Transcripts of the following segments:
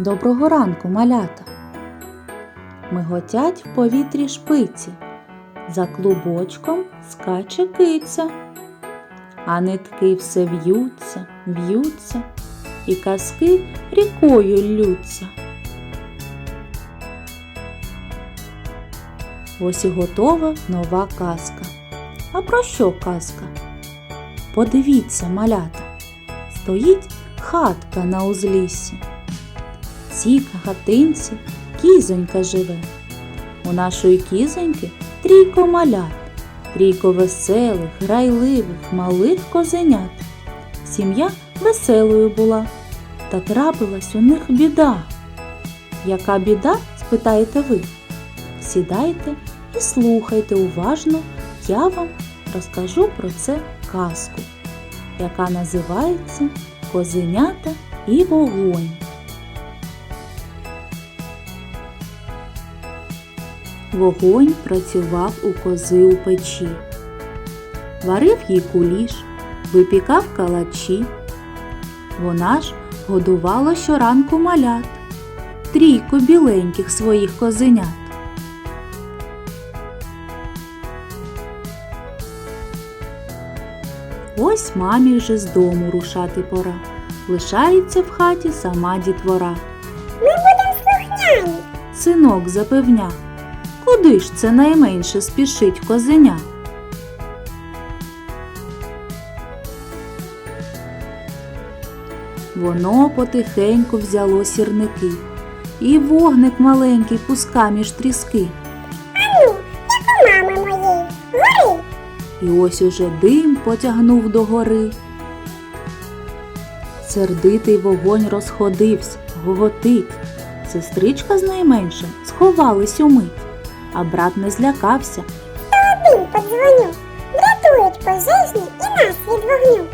Доброго ранку, малята. Миготять в повітрі шпиці, за клубочком скаче киця, а нитки все в'ються, в'ються, і казки рікою ллються. Ось і готова нова казка. А про що казка? Подивіться, малята, стоїть хатка на узліссі. Цій хатинці кізонька живе. У нашої кізоньки трійко малят, трійко веселих, грайливих, малих козенят. Сім'я веселою була, та трапилась у них біда. Яка біда? спитаєте ви. Сідайте і слухайте уважно, я вам розкажу про це казку, яка називається Козенята і вогонь. Вогонь працював у кози у печі, варив їй куліш, випікав калачі. Вона ж годувала щоранку малят, трійку біленьких своїх козенят. Ось мамі вже з дому рушати пора. Лишається в хаті сама дітвора. Ми будемо слухняні. Синок запевня, куди ж це найменше спішить козеня? Воно потихеньку взяло сірники, і вогник маленький пуска між тріски. Ану, як у мами моєї. Гори. І ось уже дим потягнув до гори. Сердитий вогонь розходився, гоготить. Сестричка з найменшим сховались умить, а брат не злякався. Один подзвоню. Врятують пожежні і нас від вогню.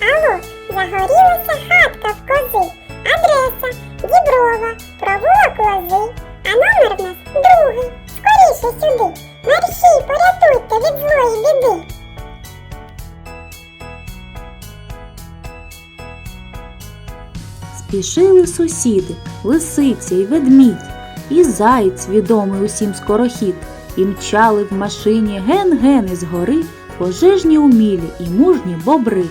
Алло, загорілася хатка в кози. Адреса Діброва, провулок лози. А номер в нас другий. Скоріше сюди. Мерщій, порятуйте від злої біди. Спішили сусіди, лисиця й ведмідь, і заєць відомий усім скорохід, і мчали в машині ген-ген із гори пожежні умілі і мужні бобри.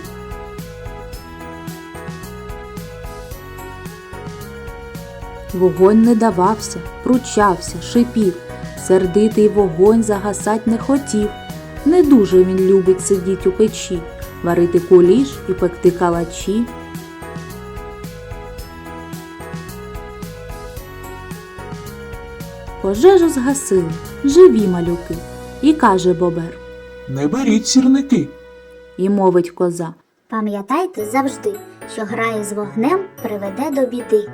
Вогонь не давався, пручався, шипів, сердитий вогонь загасать не хотів. Не дуже він любить сидіть у печі, варити куліш і пекти калачі. Пожежу згасили, живі малюки, і каже бобер, Не беріть сірники. і мовить коза. Пам'ятайте завжди, що грає з вогнем приведе до біди.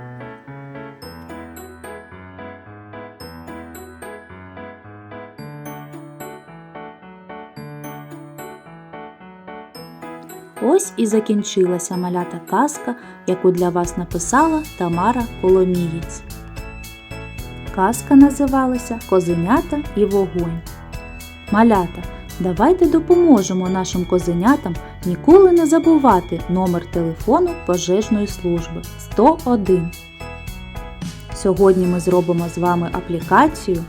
Ось і закінчилася малята казка, яку для вас написала Тамара Коломієць. Казка називалася Козенята і вогонь. Малята, давайте допоможемо нашим козенятам ніколи не забувати номер телефону пожежної служби 101. Сьогодні ми зробимо з вами аплікацію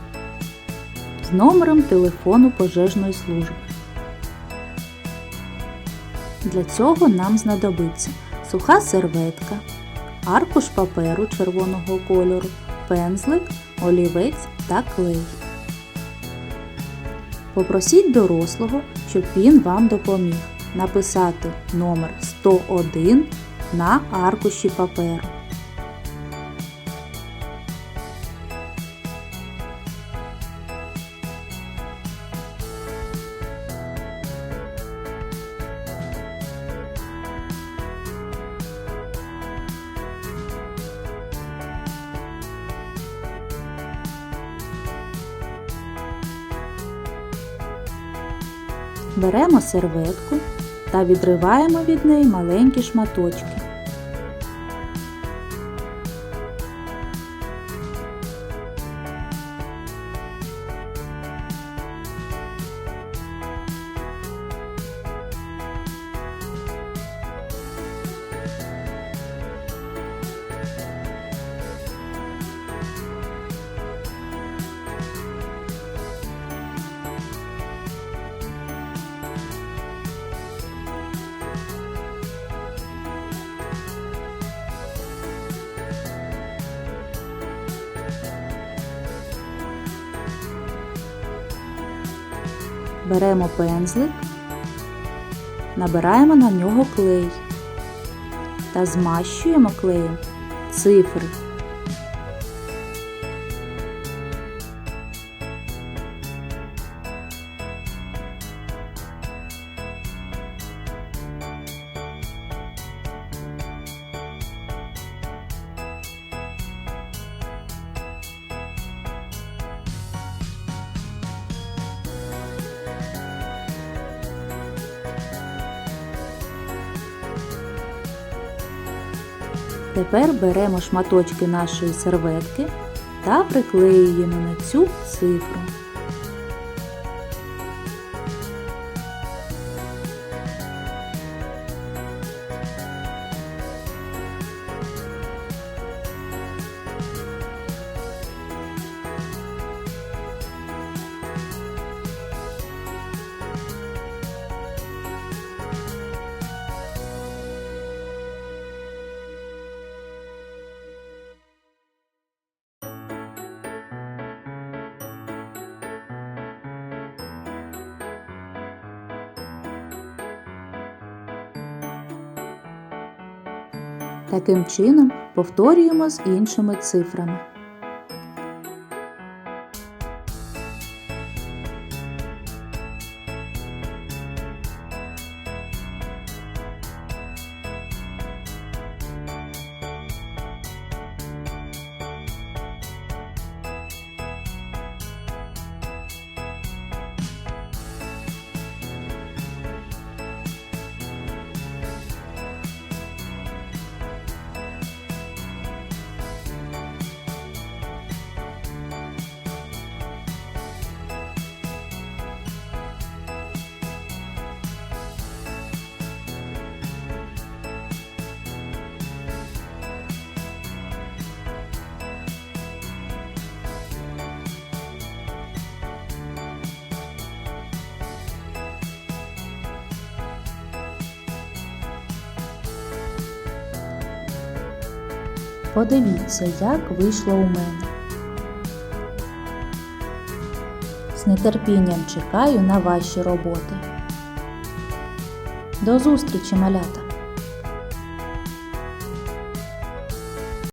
з номером телефону пожежної служби. Для цього нам знадобиться суха серветка, аркуш паперу червоного кольору, пензлик, олівець та клей. Попросіть дорослого, щоб він вам допоміг написати номер 101 на аркуші паперу. Беремо серветку та відриваємо від неї маленькі шматочки. Беремо пензлик, набираємо на нього клей та змащуємо клеєм цифри. Тепер беремо шматочки нашої серветки та приклеюємо на цю цифру. Таким чином повторюємо з іншими цифрами. Подивіться, як вийшло у мене. З нетерпінням чекаю на ваші роботи. До зустрічі, малята!